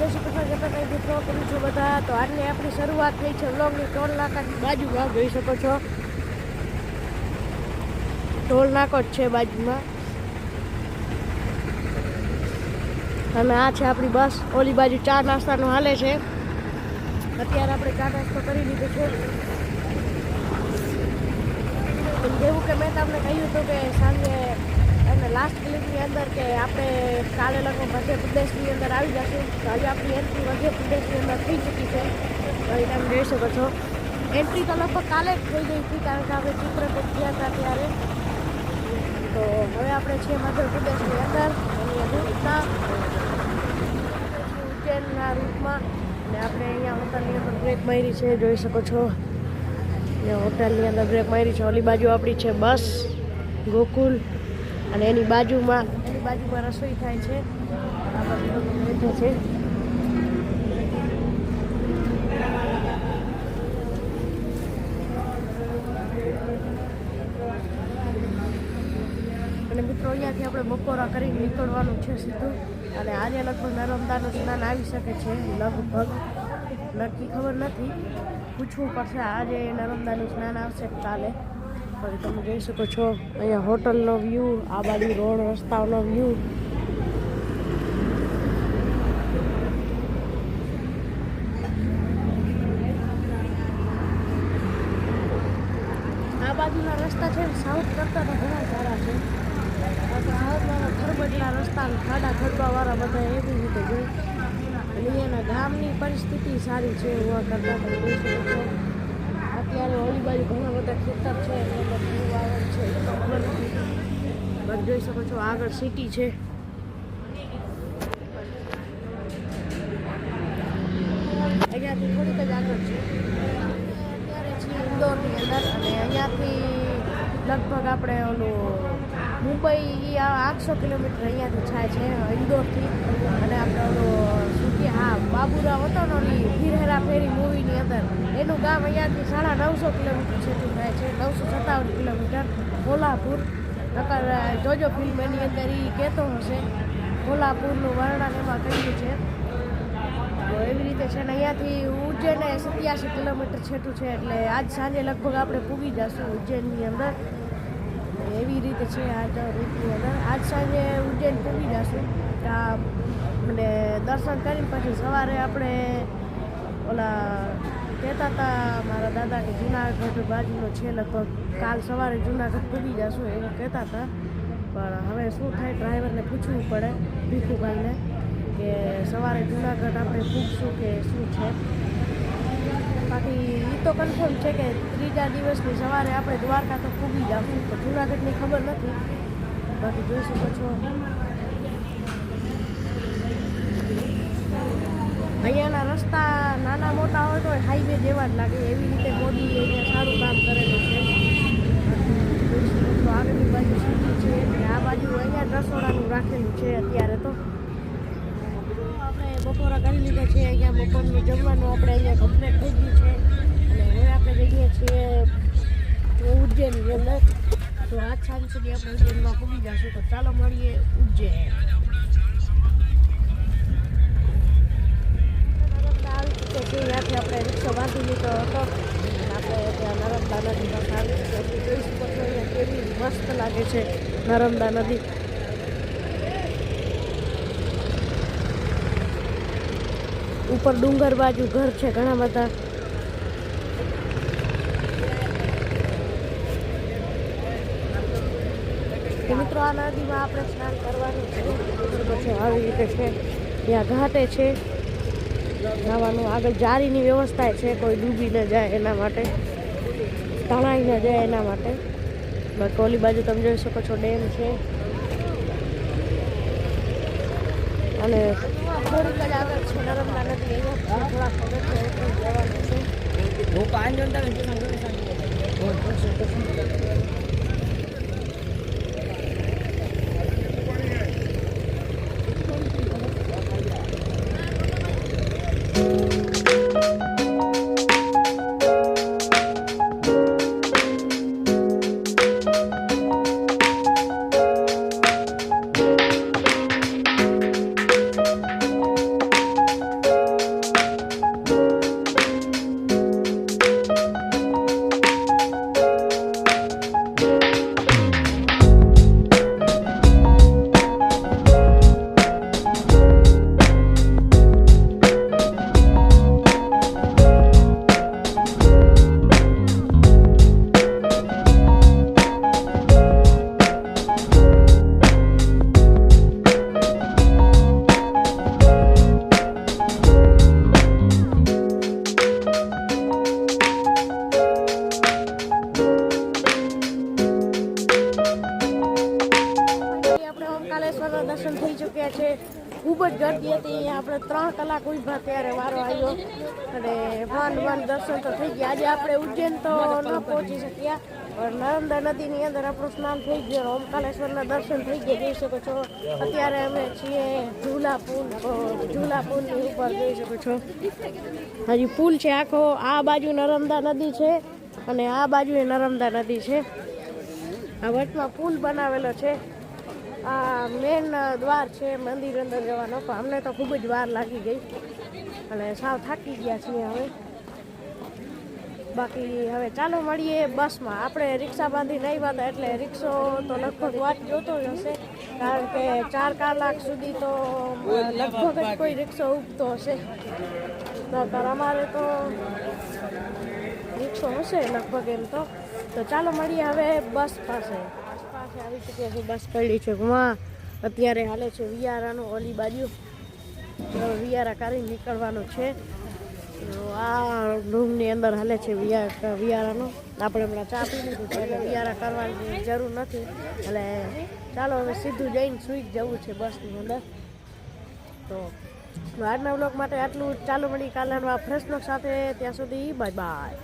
જય શ્રી મિત્રો કરું છું બધા? તો આજની આપણી શરૂઆત થઈ છે વ્લોગની. ટોલ નાકાની બાજુમાં જોઈ શકો છો. ટોલ નાકો જ છે બાજુમાં. અને આ છે આપણી બસ. ઓલી બાજુ ચા નાસ્તાનું હાલે છે. અત્યારે આપણે ચા નાસ્તો કરી લીધો છે. જેવું કે મેં તમને કહ્યું હતું કે સાંજે લાસ્ટ ક્લિપની અંદર કે આપણે કાલે લગભગ મધ્યપ્રદેશની અંદર આવી જશું. તો આજે આપણી એન્ટ્રી મધ્યપ્રદેશની અંદર થઈ ચૂકી છે. તો તમે જોઈ શકો છો. એન્ટ્રી તો લગભગ કાલે જ થઈ ગઈ હતી કારણ કે આપણે ચિત્રકૂટ ગયા હતા ત્યારે. તો હવે આપણે છીએ મધ્યપ્રદેશની અંદર. એની રૂટના ઉજ્જૈનના રૂટમાં અને આપણે અહીંયા હોટલની અંદર બ્રેક મારી છે, જોઈ શકો છો. ને હોટલની અંદર બ્રેક મારી છે. ઓલી બાજુ આપણી છે બસ, ગોકુલ. અને એની બાજુમાં એની બાજુમાં રસોઈ થાય છે. આ બાજુ છે. અને મિત્રો, અહીંયાથી આપણે બપોરા કરીને નીકળવાનું છે સીધું. અને આજે લગભગ નર્મદાનું સ્નાન આવી શકે છે. લગભગ નક્કી ખબર નથી. પૂછવું પડશે આજે નર્મદાનું સ્નાન આવશે કાલે. તમે જોઈ શકો છો. અહીંયા હોટલનો વ્યૂ આ બાજુ રોડ રસ્તાઓનો વ્યૂ આ બાજુના રસ્તા છે સાઉથ કરતા તો ઘણા સારા છે. સાઉથમાં ખરબડના રસ્તા ખાડા ખડબાવાળા બધા એવી રીતે જોઈ. અહીંયાના ગામની પરિસ્થિતિ સારી છે જોઈ શકો છો. અત્યારે ઓલી બાજુ ઘણા બધા ખેતર છે બધું છે પણ જોઈ શકો છો આગળ સિટી છે. અહીંયાથી થોડીક જ આગળ છે. અત્યારે છીએ ઇન્દોરની અંદર અને અહીંયાથી લગભગ આપણે ઓલું મુંબઈ આઠસો કિલોમીટર અહીંયાથી થાય છે, ઇન્દોરથી અને આપણે ઓલું શું કે હા બાબુરાવ હતો ને ઓલી ફિરહેરા ફેરી મૂવીની અંદર. એનું ગામ અહીંયાથી સાડા નવસો કિલોમીટર સુધી થાય છે, નવસો સત્તાવન કિલોમીટર કોલ્હાપુર નકર જોજો ફિલ્મ એની અંદર એ કહેતો હશે. કોલ્હાપુરનું વર્ણન એમાં કર્યું છે. તો એવી રીતે છે ને અહીંયાથી ઉજ્જૈન સત્યાસી કિલોમીટર છેટું છે, એટલે આજ સાંજે લગભગ આપણે પૂગી જશું ઉજ્જૈનની અંદર. એવી રીતે છે આ તો રૂટની અંદર. આજ સાંજે ઉજ્જૈન પૂગી જશું. અને દર્શન કરીને પછી સવારે આપણે ઓલા કહેતા હતા મારા દાદા કે જુનાગઢ બાજુનો છે, લગભગ કાલ સવારે જુનાગઢ પૂગી જશું એવું કહેતા હતા. પણ હવે શું થાય, ડ્રાઈવરને પૂછવું પડે, ભીખુભાઈને, કે સવારે જુનાગઢ આપણે પૂછશું કે શું છે. બાકી એ તો કન્ફર્મ છે કે ત્રીજા દિવસની સવારે આપણે દ્વારકા તો પૂગી જશું તો જુનાગઢની ખબર નથી. બાકી જોઈ શકો અહીંયાના રસ્તા નાના મોટા હોય તો હાઈવે જેવા જ લાગે. એવી રીતે મોદી અહીંયા સારું કામ કરેલું છે. આગળની બાજુ સિટી છે અને આ બાજુ અહીંયા રસોડાનું રાખેલું છે અત્યારે તો. આપણે બપોરા કરી લીધા છે અહીંયા બપોરનું જમવાનું. આપણે અહીંયા કમ્પ્લેટ થઈ ગયું છે. અને હવે આપણે જઈએ છીએ ઉજ્જૈનની અંદર તો આજ સાંજ સુધી આપણે ઉજ્જૈનમાં પૂગી જશું. તો ચાલો મળીએ ઉજ્જૈન નર્મદા આવી ચૂક્યા છે ત્યાંથી આપણે રિક્ષા બાંધી લીધો હતો. આપણે ત્યાં નર્મદા નદી આવી કેવી મસ્ત લાગે છે નર્મદા નદી. ઉપર ડુંગર બાજુ ઘર છે ઘણા બધા. મિત્રો, આ નદીમાં આપણે સ્નાન કરવાનું છે, આવી રીતે છે. ત્યાં ઘાટે છે. જવાનું આગળ જારીની વ્યવસ્થા છે, કોઈ ડૂબી ન જાય એના માટે, તણાઈ ન જાય એના માટે. બાકી ઓલી બાજુ તમે જોઈ શકો છો ડેમ છે. અને થોડીક જ આગળ છે છે. આપણે ત્રણ કલાક ઊભા ત્યારે વારો આવ્યો. અને ભગવાન ભગવાન દર્શન તો થઈ ગયા. આજે આપણે ઉજ્જૈન તો ન પહોંચી શક્યા. પણ નર્મદા નદીની અંદર આપણું સ્નાન થઈ ગયું ઓમકાલેશ્વરના દર્શન થઈ ગયા. જઈ શકો છો, અત્યારે અમે છીએ ઝૂલા પુલ ઝૂલા પુલની ઉપર જઈ શકો છો. હજી પુલ છે આખો. આ બાજુ નર્મદા નદી છે અને આ બાજુ એ નર્મદા નદી છે. આ વચમાં પુલ બનાવેલો છે. આ મેન દ્વાર છે, મંદિર અંદર જવાનો. પણ અમને તો ખૂબ જ વાર લાગી ગઈ. અને સાવ થાકી ગયા છીએ હવે. બાકી હવે ચાલો મળીએ બસમાં. આપણે રિક્ષા બાંધીને આવ્યા હતા એટલે રિક્ષો તો લગભગ વાત જોતો જ હશે. કારણ કે ચાર કલાક સુધી તો લગભગ જ કોઈ રિક્ષો ઉગતો હશે. નકર અમારે તો રિક્ષો હશે લગભગ એમ તો. તો ચાલો મળીએ હવે બસ પાસે. પાસે આવી ચૂક્યા છે, બસ પડી છે. ગુમા અત્યારે હાલે છે વિયારાનું ઓલી બાજુ. વિયારા કરી નીકળવાનું છે. આ રૂમની અંદર હાલે છે વિયા, વિયારાનું. આપણે હમણાં ચા પી લીધું છે, એટલે વિયારા કરવાની જરૂર નથી. એટલે ચાલો હવે સીધું જઈને સુઈ જવું છે બસની અંદર. તો આજના બ્લોગ માટે આટલું ચાલુ મળી કાલના ફ્રેશ બ્લોગ સાથે ત્યાં સુધી બાય બાય